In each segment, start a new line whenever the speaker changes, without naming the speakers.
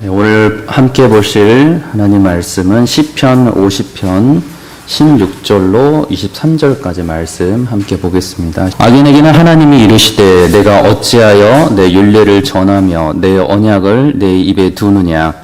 네, 오늘 함께 보실 하나님 말씀은 시편 50편 16절로 23절까지 말씀 함께 보겠습니다. 악인에게는 하나님이 이르시되 내가 어찌하여 내 윤례를 전하며 내 언약을 내 입에 두느냐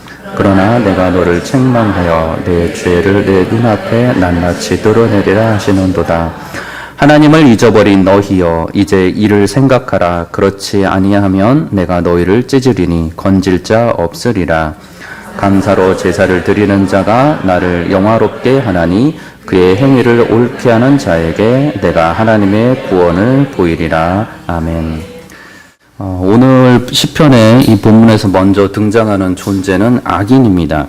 그러나 내가 너를 책망하여 내 죄를 내 눈앞에 낱낱이 드러내리라 하시는도다. 하나님을 잊어버린 너희여 이제 이를 생각하라 그렇지 아니하면 내가 너희를 찢으리니 건질 자 없으리라 감사로 제사를 드리는 자가 나를 영화롭게 하나니 그의 행위를 옳게 하는 자에게 내가 하나님의 구원을 보이리라 아멘. 어, 오늘 시편의 이 본문에서 먼저 등장하는 존재는 악인입니다.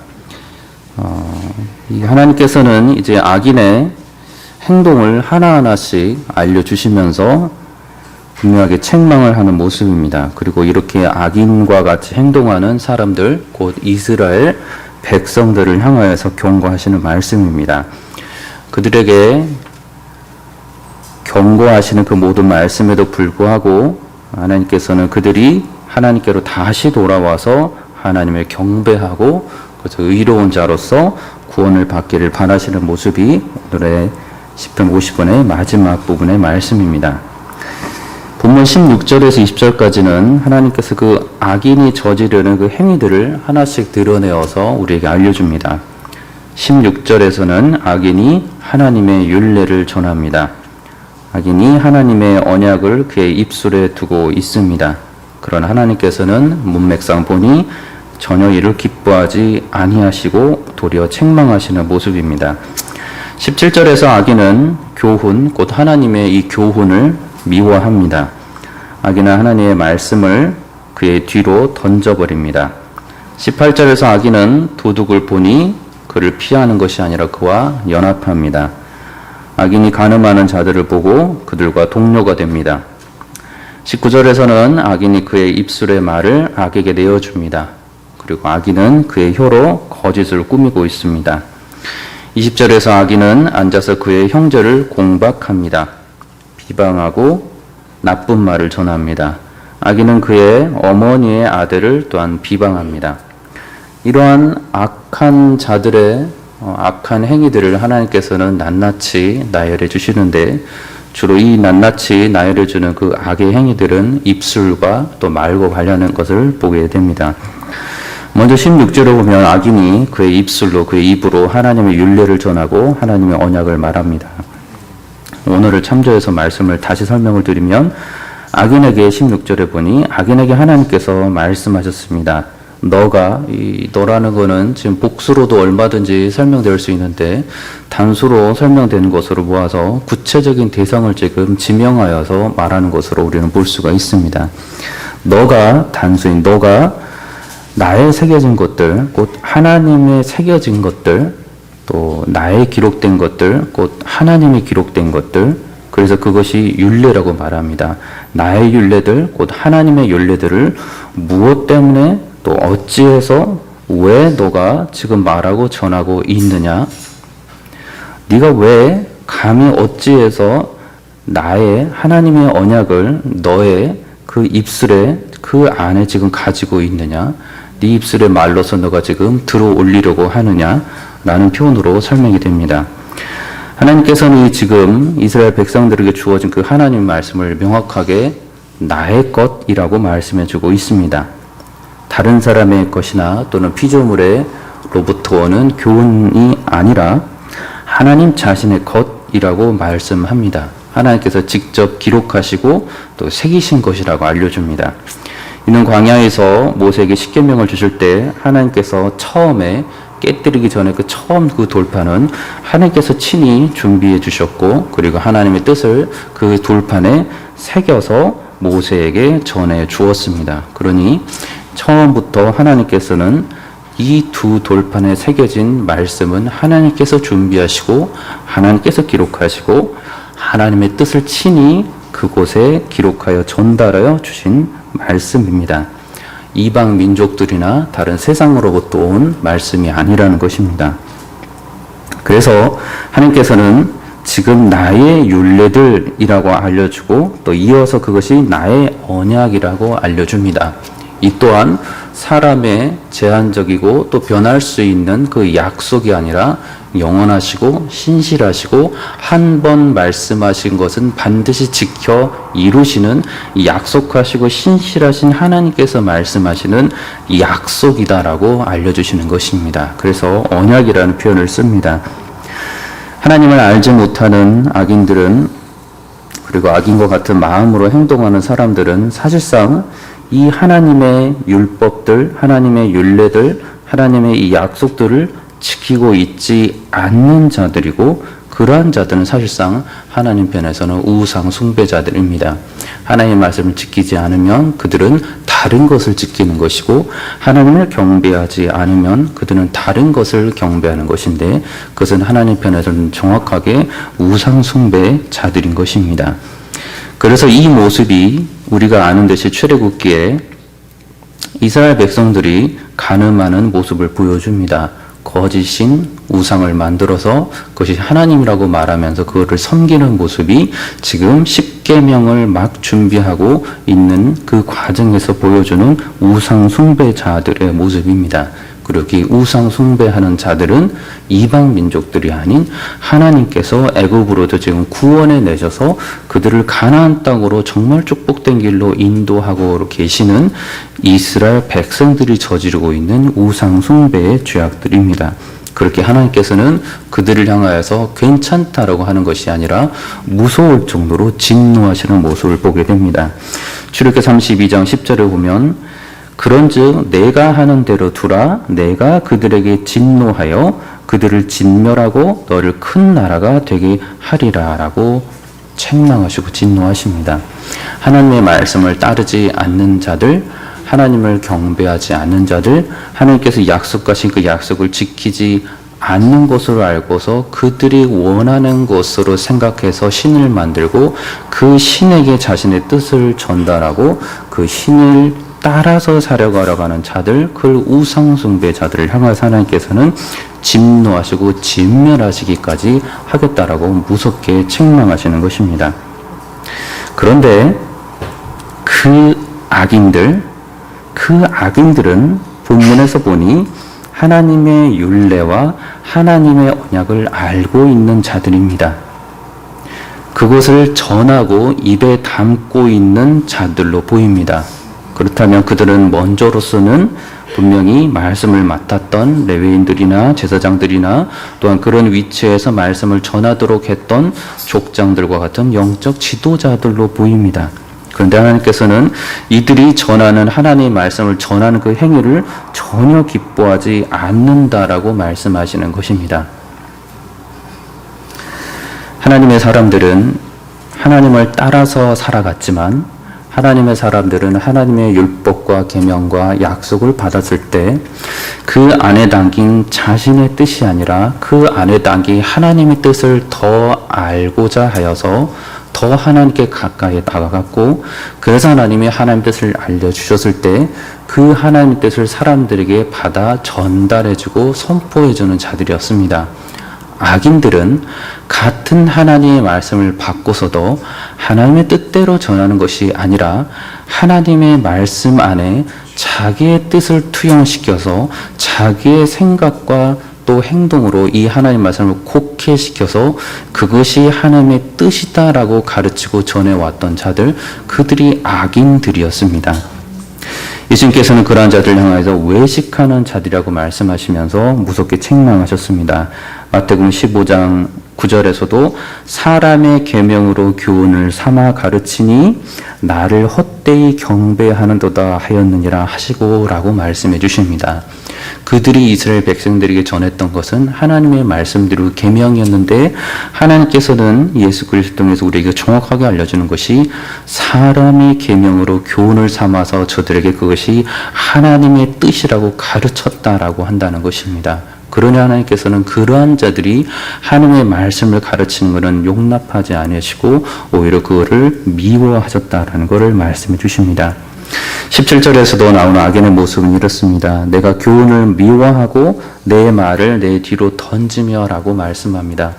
어, 이 하나님께서는 이제 악인의 행동을 하나하나씩 알려주시면서 분명하게 책망을 하는 모습입니다. 그리고 이렇게 악인과 같이 행동하는 사람들, 곧 이스라엘 백성들을 향하여서 경고하시는 말씀입니다. 그들에게 경고하시는 그 모든 말씀에도 불구하고 하나님께서는 그들이 하나님께로 다시 돌아와서 하나님을 경배하고 그래서 의로운 자로서 구원을 받기를 바라시는 모습이 오늘의 10편 50번의 마지막 부분의 말씀입니다. 본문 16절에서 20절까지는 하나님께서 그 악인이 저지르는 그 행위들을 하나씩 드러내어서 우리에게 알려줍니다. 16절에서는 악인이 하나님의 윤례를 전합니다. 악인이 하나님의 언약을 그의 입술에 두고 있습니다. 그런 하나님께서는 문맥상 보니 전혀 이를 기뻐하지 아니하시고 도리어 책망하시는 모습입니다. 17절에서 악인은 교훈, 곧 하나님의 이 교훈을 미워합니다. 악인은 하나님의 말씀을 그의 뒤로 던져버립니다. 18절에서 악인은 도둑을 보니 그를 피하는 것이 아니라 그와 연합합니다. 악인이 가늠하는 자들을 보고 그들과 동료가 됩니다. 19절에서는 악인이 그의 입술의 말을 악에게 내어줍니다. 그리고 악인은 그의 혀로 거짓을 꾸미고 있습니다. 20절에서 악인은 앉아서 그의 형제를 공박합니다. 비방하고 나쁜 말을 전합니다. 악인은 그의 어머니의 아들을 또한 비방합니다. 이러한 악한 자들의 어, 악한 행위들을 하나님께서는 낱낱이 나열해 주시는데 주로 이 낱낱이 나열해 주는 그 악의 행위들은 입술과 또 말과 관련한 것을 보게 됩니다. 먼저 16절에 보면 악인이 그의 입술로 그의 입으로 하나님의 윤례를 전하고 하나님의 언약을 말합니다. 오늘을 참조해서 말씀을 다시 설명을 드리면 악인에게 16절에 보니 악인에게 하나님께서 말씀하셨습니다. 너가 이 너라는 거는 지금 복수로도 얼마든지 설명될 수 있는데 단수로 설명되는 것으로 모아서 구체적인 대상을 지금 지명하여서 말하는 것으로 우리는 볼 수가 있습니다. 너가 단수인 너가 나의 새겨진 것들, 곧 하나님의 새겨진 것들, 또 나의 기록된 것들, 곧 하나님의 기록된 것들, 그래서 그것이 윤례라고 말합니다. 나의 윤례들, 곧 하나님의 윤례들을 무엇 때문에 또 어찌해서 왜 너가 지금 말하고 전하고 있느냐? 네가 왜 감히 어찌해서 나의 하나님의 언약을 너의 그 입술에 그 안에 지금 가지고 있느냐? 네 입술의 말로서 너가 지금 들어 올리려고 하느냐? 라는 표현으로 설명이 됩니다. 하나님께서는 이 지금 이스라엘 백성들에게 주어진 그 하나님 말씀을 명확하게 나의 것이라고 말씀해 주고 있습니다. 다른 사람의 것이나 또는 피조물의 로부터 오는 교훈이 아니라 하나님 자신의 것이라고 말씀합니다. 하나님께서 직접 기록하시고 또 새기신 것이라고 알려줍니다. 이는 광야에서 모세에게 십계명을 주실 때 하나님께서 처음에 깨뜨리기 전에 그 처음 그 돌판은 하나님께서 친히 준비해 주셨고 그리고 하나님의 뜻을 그 돌판에 새겨서 모세에게 전해 주었습니다. 그러니 처음부터 하나님께서는 이 두 돌판에 새겨진 말씀은 하나님께서 준비하시고 하나님께서 기록하시고 하나님의 뜻을 친히 그곳에 기록하여 전달하여 주신 말씀입니다. 이방 민족들이나 다른 세상으로부터 온 말씀이 아니라는 것입니다. 그래서 하나님께서는 지금 나의 윤례들이라고 알려주고 또 이어서 그것이 나의 언약이라고 알려줍니다. 이 또한 사람의 제한적이고 또 변할 수 있는 그 약속이 아니라 영원하시고 신실하시고 한 번 말씀하신 것은 반드시 지켜 이루시는 이 약속하시고 신실하신 하나님께서 말씀하시는 이 약속이다라고 알려주시는 것입니다. 그래서 언약이라는 표현을 씁니다. 하나님을 알지 못하는 악인들은 그리고 악인과 같은 마음으로 행동하는 사람들은 사실상 이 하나님의 율법들, 하나님의 율례들, 하나님의 이 약속들을 지키고 있지 않는 자들이고 그러한 자들은 사실상 하나님 편에서는 우상 숭배자들입니다. 하나님의 말씀을 지키지 않으면 그들은 다른 것을 지키는 것이고 하나님을 경배하지 않으면 그들은 다른 것을 경배하는 것인데 그것은 하나님 편에서는 정확하게 우상 숭배자들인 것입니다. 그래서 이 모습이 우리가 아는 듯이 출애굽기에 이스라엘 백성들이 가늠하는 모습을 보여줍니다. 거짓인 우상을 만들어서 그것이 하나님이라고 말하면서 그거를 섬기는 모습이 지금 십계명을 막 준비하고 있는 그 과정에서 보여주는 우상 숭배자들의 모습입니다. 그리고 이 우상 숭배하는 자들은 이방 민족들이 아닌 하나님께서 애굽으로부터 지금 구원해 내셔서 그들을 가나안 땅으로 정말 축복된 길로 인도하고 계시는 이스라엘 백성들이 저지르고 있는 우상 숭배의 죄악들입니다. 그렇게 하나님께서는 그들을 향하여서 괜찮다라고 하는 것이 아니라 무서울 정도로 진노하시는 모습을 보게 됩니다. 출애굽기 32장 10절을 보면 그런즉 내가 하는 대로 두라 내가 그들에게 진노하여 그들을 진멸하고 너를 큰 나라가 되게 하리라라고 책망하시고 진노하십니다. 하나님의 말씀을 따르지 않는 자들 하나님을 경배하지 않는 자들, 하나님께서 약속하신 그 약속을 지키지 않는 것으로 알고서 그들이 원하는 것으로 생각해서 신을 만들고 그 신에게 자신의 뜻을 전달하고 그 신을 따라서 살아가려고 하는 자들, 그 우상 숭배자들을 향해서 하나님께서는 진노하시고 진멸하시기까지 하겠다라고 무섭게 책망하시는 것입니다. 그런데 그 악인들, 그 악인들은 본문에서 보니 하나님의 윤례와 하나님의 언약을 알고 있는 자들입니다. 그것을 전하고 입에 담고 있는 자들로 보입니다. 그렇다면 그들은 먼저로서는 분명히 말씀을 맡았던 레위인들이나 제사장들이나 또한 그런 위치에서 말씀을 전하도록 했던 족장들과 같은 영적 지도자들로 보입니다. 그런데 하나님께서는 이들이 전하는 하나님의 말씀을 전하는 그 행위를 전혀 기뻐하지 않는다라고 말씀하시는 것입니다. 하나님의 사람들은 하나님을 따라서 살아갔지만 하나님의 사람들은 하나님의 율법과 계명과 약속을 받았을 때 그 안에 담긴 자신의 뜻이 아니라 그 안에 담긴 하나님의 뜻을 더 알고자 하여서 더 하나님께 가까이 다가갔고 그래서 하나님이 하나님의 뜻을 알려주셨을 때 그 하나님의 뜻을 사람들에게 받아 전달해주고 선포해주는 자들이었습니다. 악인들은 같은 하나님의 말씀을 받고서도 하나님의 뜻대로 전하는 것이 아니라 하나님의 말씀 안에 자기의 뜻을 투영시켜서 자기의 생각과 또 행동으로 이 하나님 말씀을 곡해시켜서 그것이 하나님의 뜻이다라고 가르치고 전해왔던 자들, 그들이 악인들이었습니다. 예수님께서는 그러한 자들을 향해서 외식하는 자들이라고 말씀하시면서 무섭게 책망하셨습니다. 마태복음 15장 9절에서도 사람의 계명으로 교훈을 삼아 가르치니 나를 헛되이 경배하는도다 하였느니라 하시고라고 말씀해 주십니다. 그들이 이스라엘 백성들에게 전했던 것은 하나님의 말씀대로 계명이었는데 하나님께서는 예수 그리스도 통해서 우리에게 정확하게 알려주는 것이 사람의 계명으로 교훈을 삼아서 저들에게 그것이 하나님의 뜻이라고 가르쳤다라고 한다는 것입니다. 그러니 하나님께서는 그러한 자들이 하나님의 말씀을 가르치는 것은 용납하지 아니하시고 오히려 그거를 미워하셨다라는 것을 말씀해 주십니다. 17절에서도 나오는 악인의 모습은 이렇습니다. 내가 교훈을 미워하고 내 말을 내 뒤로 던지며 라고 말씀합니다.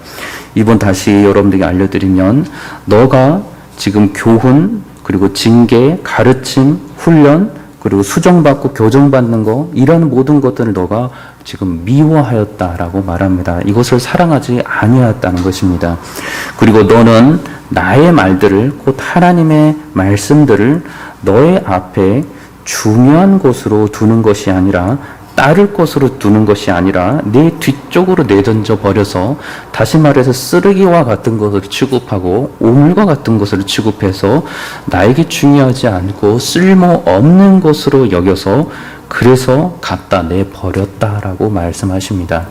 이번 다시 여러분들에게 알려드리면 너가 지금 교훈 그리고 징계, 가르침, 훈련 그리고 수정받고 교정받는 거 이런 모든 것들을 너가 지금 미워하였다라고 말합니다. 이것을 사랑하지 아니하였다는 것입니다. 그리고 너는 나의 말들을 곧 하나님의 말씀들을 너의 앞에 중요한 곳으로 두는 것이 아니라 따를 것으로 두는 것이 아니라 내 뒤쪽으로 내던져 버려서 다시 말해서 쓰레기와 같은 것을 취급하고 오물과 같은 것을 취급해서 나에게 중요하지 않고 쓸모 없는 것으로 여겨서 그래서 갖다 내 버렸다라고 말씀하십니다.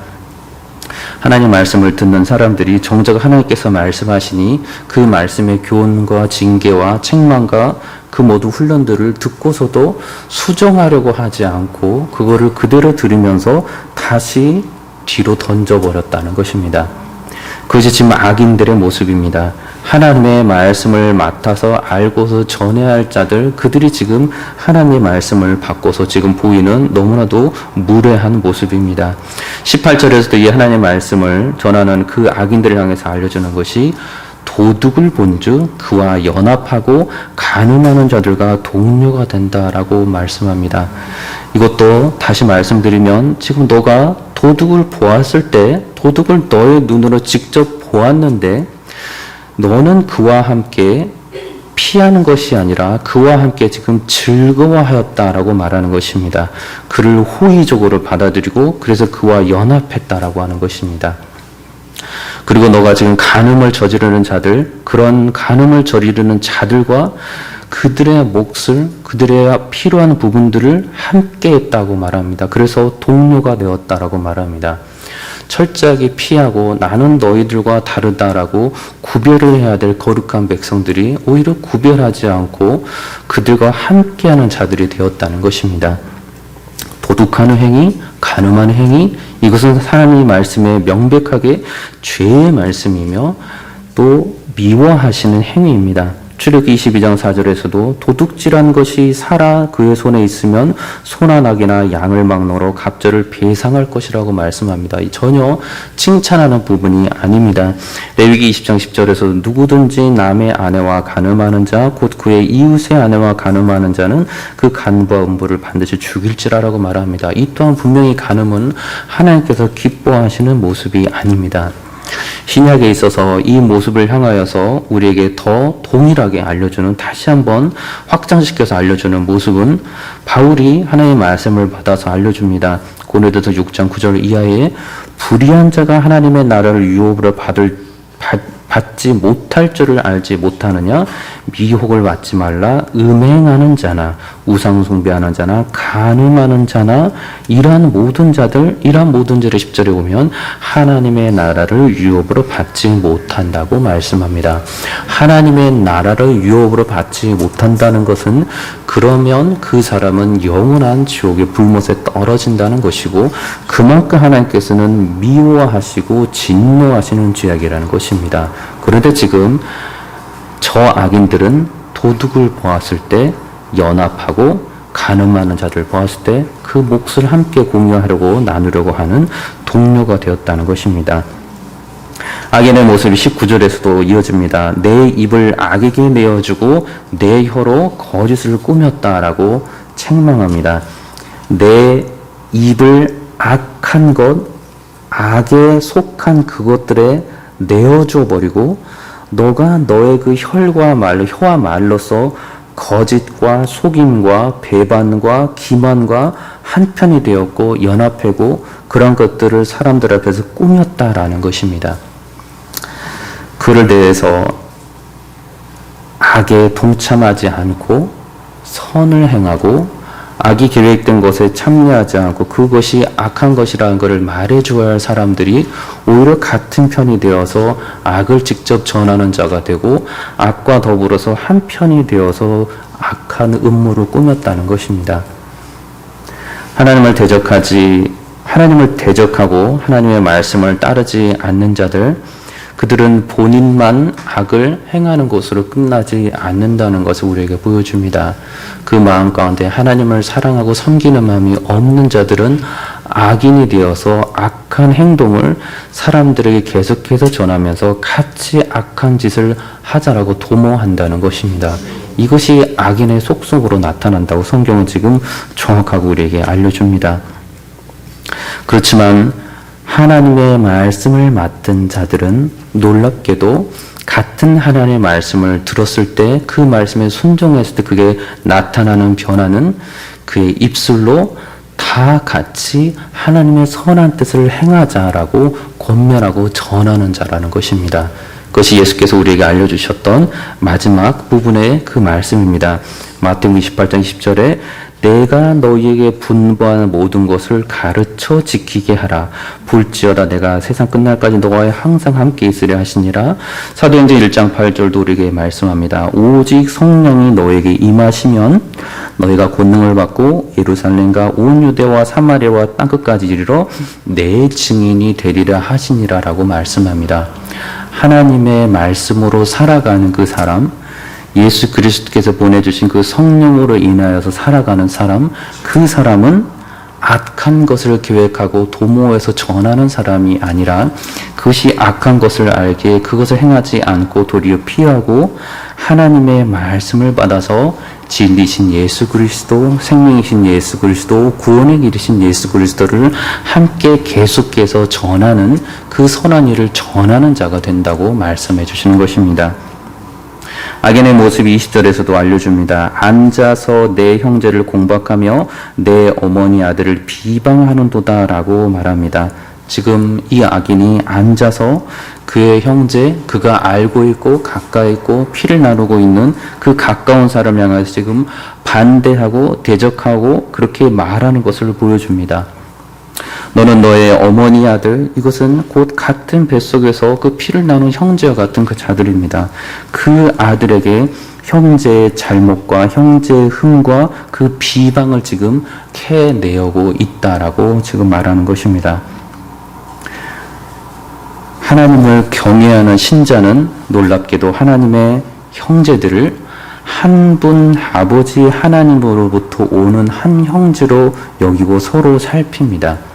하나님 말씀을 듣는 사람들이 정작 하나님께서 말씀하시니 그 말씀의 교훈과 징계와 책망과 그 모두 훈련들을 듣고서도 수정하려고 하지 않고 그거를 그대로 들으면서 다시 뒤로 던져버렸다는 것입니다. 그것이 지금 악인들의 모습입니다. 하나님의 말씀을 맡아서 알고서 전해야 할 자들, 그들이 지금 하나님의 말씀을 받고서 지금 보이는 너무나도 무례한 모습입니다. 18절에서도 이 하나님의 말씀을 전하는 그 악인들을 향해서 알려주는 것이 도둑을 본즉 그와 연합하고 가늠하는 자들과 동료가 된다라고 말씀합니다. 이것도 다시 말씀드리면 지금 너가 도둑을 보았을 때 도둑을 너의 눈으로 직접 보았는데 너는 그와 함께 피하는 것이 아니라 그와 함께 지금 즐거워하였다라고 말하는 것입니다. 그를 호의적으로 받아들이고 그래서 그와 연합했다라고 하는 것입니다. 그리고 너가 지금 간음을 저지르는 자들, 그런 간음을 저지르는 자들과 그들의 몫을, 그들의 필요한 부분들을 함께 했다고 말합니다. 그래서 동료가 되었다라고 말합니다. 철저하게 피하고 나는 너희들과 다르다라고 구별을 해야 될 거룩한 백성들이 오히려 구별하지 않고 그들과 함께하는 자들이 되었다는 것입니다. 도둑하는 행위, 간음하는 행위, 이것은 하나님의 말씀에 명백하게 죄의 말씀이며 또 미워하시는 행위입니다. 출애기 22장 4절에서도 도둑질한 것이 살아 그의 손에 있으면 소나 낙이나 양을 막노로 갑절을 배상할 것이라고 말씀합니다. 전혀 칭찬하는 부분이 아닙니다. 레위기 20장 10절에서도 누구든지 남의 아내와 간음하는 자 곧 그의 이웃의 아내와 간음하는 자는 그 간과 음부를 반드시 죽일지라라고 말합니다. 이 또한 분명히 간음은 하나님께서 기뻐하시는 모습이 아닙니다. 신약에 있어서 이 모습을 향하여서 우리에게 더 동일하게 알려주는 다시 한번 확장시켜서 알려주는 모습은 바울이 하나님의 말씀을 받아서 알려줍니다. 고린도서 6장 9절 이하에 불의한 자가 하나님의 나라를 유업으로 받을 받, 받지 못할 줄을 알지 못하느냐 미혹을 받지 말라 음행하는 자나 우상 숭배하는 자나 간음하는 자나 이러한 모든 자들 이러한 모든 자를 10절에 보면 하나님의 나라를 유업으로 받지 못한다고 말씀합니다. 하나님의 나라를 유업으로 받지 못한다는 것은 그러면 그 사람은 영원한 지옥의 불못에 떨어진다는 것이고 그만큼 하나님께서는 미워하시고 진노하시는 죄악이라는 것입니다. 그런데 지금 저 악인들은 도둑을 보았을 때 연합하고 가늠하는 자를 보았을 때 그 몫을 함께 공유하려고 나누려고 하는 동료가 되었다는 것입니다. 악인의 모습이 19절에서도 이어집니다. 내 입을 악에게 내어주고 내 혀로 거짓을 꾸몄다라고 책망합니다. 내 입을 악한 것, 악에 속한 그것들에 내어줘 버리고 너가 너의 그 혈과 말로 혀와 말로서 거짓과 속임과 배반과 기만과 한편이 되었고 연합하고 그런 것들을 사람들 앞에서 꾸몄다라는 것입니다. 그를 대해서 악에 동참하지 않고 선을 행하고 악이 계획된 것에 참여하지 않고 그것이 악한 것이라는 것을 말해줘야 할 사람들이 오히려 같은 편이 되어서 악을 직접 전하는 자가 되고 악과 더불어서 한 편이 되어서 악한 음모를 꾸몄다는 것입니다. 하나님을 대적하지 하나님을 대적하고 하나님의 말씀을 따르지 않는 자들 그들은 본인만 악을 행하는 것으로 끝나지 않는다는 것을 우리에게 보여줍니다. 그 마음 가운데 하나님을 사랑하고 섬기는 마음이 없는 자들은 악인이 되어서 악한 행동을 사람들에게 계속해서 전하면서 같이 악한 짓을 하자라고 도모한다는 것입니다. 이것이 악인의 속속으로 나타난다고 성경은 지금 정확하고 우리에게 알려줍니다. 그렇지만 하나님의 말씀을 맡은 자들은 놀랍게도 같은 하나님의 말씀을 들었을 때 그 말씀에 순종했을 때 그게 나타나는 변화는 그의 입술로 다 같이 하나님의 선한 뜻을 행하자라고 권면하고 전하는 자라는 것입니다. 그것이 예수께서 우리에게 알려주셨던 마지막 부분의 그 말씀입니다. 마태복음 28장 20절에 내가 너희에게 분부하는 모든 것을 가르쳐 지키게 하라. 볼지어다 내가 세상 끝날까지 너와 항상 함께 있으려 하시니라. 사도행전 1장 8절도 우리에게 말씀합니다. 오직 성령이 너에게 임하시면 너희가 권능을 받고 예루살렘과 온 유대와 사마리아와 땅끝까지 이르러 내 증인이 되리라 하시니라라고 말씀합니다. 하나님의 말씀으로 살아가는 그 사람, 예수 그리스도께서 보내주신 그 성령으로 인하여서 살아가는 사람, 그 사람은 악한 것을 계획하고 도모해서 전하는 사람이 아니라 그것이 악한 것을 알기에 그것을 행하지 않고 도리어 피하고 하나님의 말씀을 받아서 진리신 예수 그리스도, 생명이신 예수 그리스도, 구원의 길이신 예수 그리스도를 함께 계속해서 전하는 그 선한 일을 전하는 자가 된다고 말씀해 주시는 것입니다. 악인의 모습이 20절에서도 알려줍니다. 앉아서 내 형제를 공박하며 내 어머니 아들을 비방하는도다 라고 말합니다. 지금 이 악인이 앉아서 그의 형제, 그가 알고 있고 가까이 있고 피를 나누고 있는 그 가까운 사람 향해서 지금 반대하고 대적하고 그렇게 말하는 것을 보여줍니다. 너는 너의 어머니 아들 이것은 곧 같은 뱃속에서 그 피를 나눈 형제와 같은 그 자들입니다. 그 아들에게 형제의 잘못과 형제의 흠과 그 비방을 지금 캐내고 있다라고 지금 말하는 것입니다. 하나님을 경외하는 신자는 놀랍게도 하나님의 형제들을 한 분 아버지 하나님으로부터 오는 한 형제로 여기고 서로 살핍니다.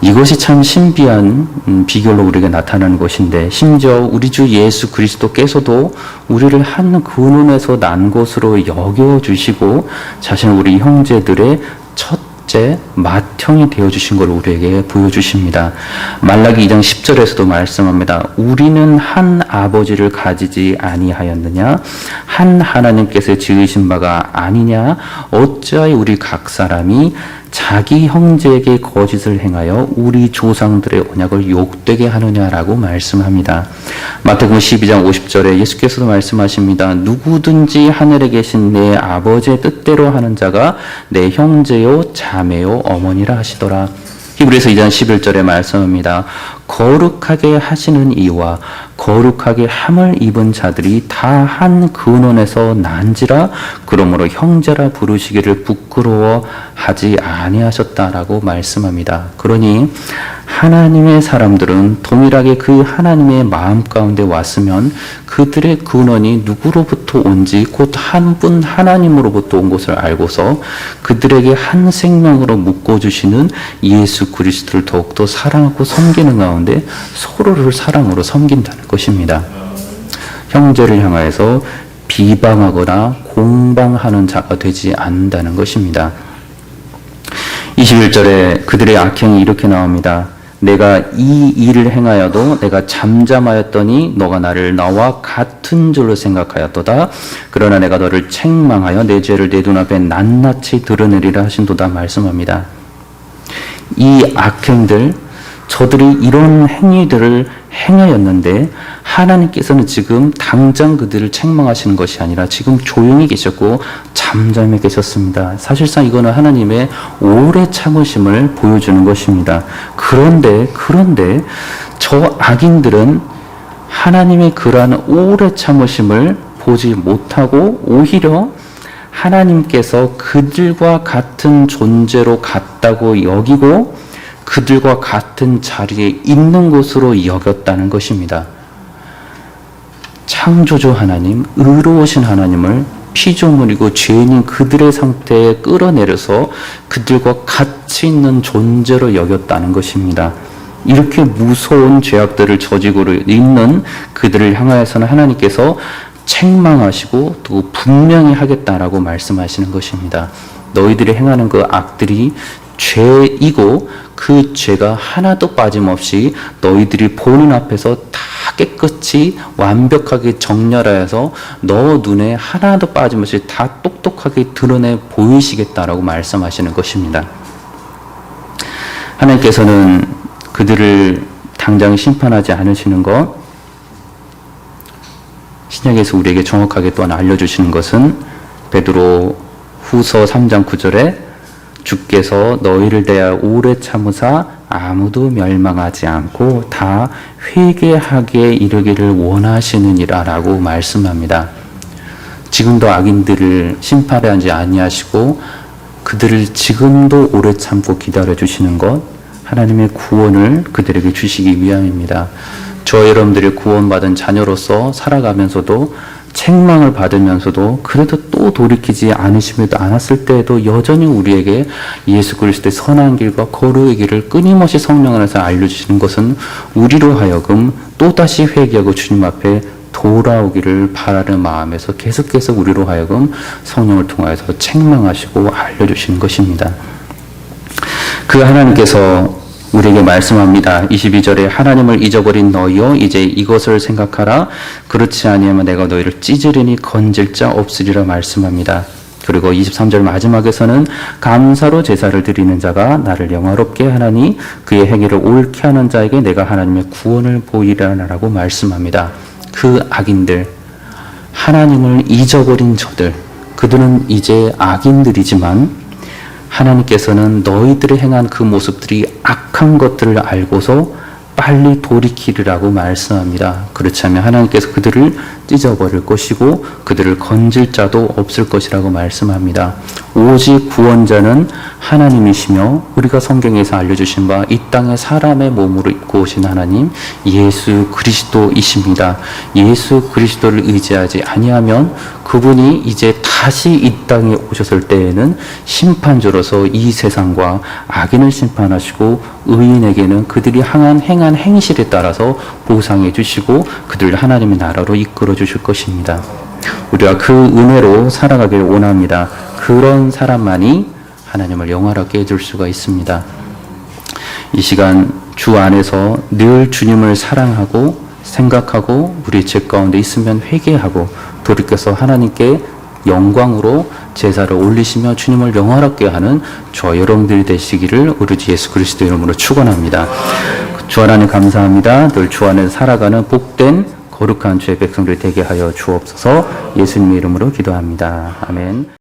이것이 참 신비한 음, 비결로 우리에게 나타나는 것인데 심지어 우리 주 예수 그리스도께서도 우리를 한 근원에서 난 것으로 여겨 주시고 자신 우리 형제들의 첫째 맏형이 되어 주신 걸 우리에게 보여 주십니다. 말라기 2장 10절에서도 말씀합니다. 우리는 한 아버지를 가지지 아니하였느냐 한 하나님께서 지으신 바가 아니냐 어찌하여 우리 각 사람이 자기 형제에게 거짓을 행하여 우리 조상들의 언약을 욕되게 하느냐라고 말씀합니다. 마태복음 12장 50절에 예수께서도 말씀하십니다. 누구든지 하늘에 계신 내 아버지의 뜻대로 하는 자가 내 형제요 자매요 어머니라 하시더라. 히브리서 2장 11절에 말씀합니다. 거룩하게 하시는 이와 거룩하게 함을 입은 자들이 다 한 근원에서 난지라 그러므로 형제라 부르시기를 부끄러워하지 아니하셨다라고 말씀합니다. 그러니 하나님의 사람들은 동일하게 그 하나님의 마음 가운데 왔으면 그들의 근원이 누구로부터 온지 곧 한 분 하나님으로부터 온 것을 알고서 그들에게 한 생명으로 묶어주시는 예수 그리스도를 더욱더 사랑하고 섬기는 가운데 서로를 사랑으로 섬긴다는 것입니다. 형제를 향하여서 비방하거나 공방하는 자가 되지 않는다는 것입니다. 21절에 그들의 악행이 이렇게 나옵니다. 내가 이 일을 행하여도 내가 잠잠하였더니 너가 나를 나와 같은 줄로 생각하였도다. 그러나 내가 너를 책망하여 내 죄를 내 눈앞에 낱낱이 드러내리라 하신도다 말씀합니다. 이 악행들 저들이 이런 행위들을 행하였는데 하나님께서는 지금 당장 그들을 책망하시는 것이 아니라 지금 조용히 계셨고 잠잠해 계셨습니다. 사실상 이거는 하나님의 오래 참으심을 보여주는 것입니다. 그런데 그런데 저 악인들은 하나님의 그러한 오래 참으심을 보지 못하고 오히려 하나님께서 그들과 같은 존재로 같다고 여기고 그들과 같은 자리에 있는 것으로 여겼다는 것입니다. 창조주 하나님, 의로우신 하나님을 피조물이고 죄인인 그들의 상태에 끌어내려서 그들과 같이 있는 존재로 여겼다는 것입니다. 이렇게 무서운 죄악들을 저지고 있는 그들을 향하여서는 하나님께서 책망하시고 또 분명히 하겠다라고 말씀하시는 것입니다. 너희들이 행하는 그 악들이 죄이고 그 죄가 하나도 빠짐없이 너희들이 보는 앞에서 다 깨끗이 완벽하게 정렬하여서 너 눈에 하나도 빠짐없이 다 똑똑하게 드러내 보이시겠다라고 말씀하시는 것입니다. 하나님께서는 그들을 당장 심판하지 않으시는 것, 신약에서 우리에게 정확하게 또한 알려주시는 것은 베드로 후서 3장 9절에 주께서 너희를 대하여 오래 참으사 아무도 멸망하지 않고 다 회개하게 이르기를 원하시느니라라고 말씀합니다. 지금도 악인들을 심판하지 아니하시고 그들을 지금도 오래 참고 기다려 주시는 것 하나님의 구원을 그들에게 주시기 위함입니다. 저 여러분들이 구원받은 자녀로서 살아가면서도 책망을 받으면서도 그래도 또 돌이키지 않으시면 않았을 때에도 여전히 우리에게 예수 그리스도의 선한 길과 거룩의 길을 끊임없이 성령 안에서 알려주시는 것은 우리로 하여금 또다시 회개하고 주님 앞에 돌아오기를 바라는 마음에서 계속해서 우리로 하여금 성령을 통하여서 책망하시고 알려주시는 것입니다. 그 하나님께서 우리에게 말씀합니다. 22절에 하나님을 잊어버린 너희여 이제 이것을 생각하라 그렇지 아니하면 내가 너희를 찢으리니 건질 자 없으리라 말씀합니다. 그리고 23절 마지막에서는 감사로 제사를 드리는 자가 나를 영화롭게 하나니 그의 행위를 옳게 하는 자에게 내가 하나님의 구원을 보이라라고 말씀합니다. 그 악인들 하나님을 잊어버린 저들 그들은 이제 악인들이지만 하나님께서는 너희들이 행한 그 모습들이 악한 것들을 알고서 빨리 돌이키리라고 말씀합니다. 그렇지 않으면 하나님께서 그들을 찢어버릴 것이고 그들을 건질 자도 없을 것이라고 말씀합니다. 오직 구원자는 하나님이시며 우리가 성경에서 알려주신 바 이 땅에 사람의 몸으로 입고 오신 하나님 예수 그리스도이십니다. 예수 그리스도를 의지하지 아니하면 그분이 이제 다시 이 땅에 오셨을 때에는 심판주로서 이 세상과 악인을 심판하시고 의인에게는 그들이 항한 행한 행실에 따라서 보상해 주시고 그들을 하나님의 나라로 이끌어 주실 것입니다. 우리가 그 은혜로 살아가길 원합니다. 그런 사람만이 하나님을 영화롭게 해줄 수가 있습니다. 이 시간 주 안에서 늘 주님을 사랑하고 생각하고 우리 죄 가운데 있으면 회개하고 돌이켜서 하나님께 영광으로 제사를 올리시며 주님을 영화롭게 하는 저 여러분들이 되시기를 우리 주 예수 그리스도 이름으로 축원합니다. 주 하나님 감사합니다. 늘 주 안에 살아가는 복된 거룩한 주의 백성들 되게 하여 주옵소서 예수님의 이름으로 기도합니다. 아멘.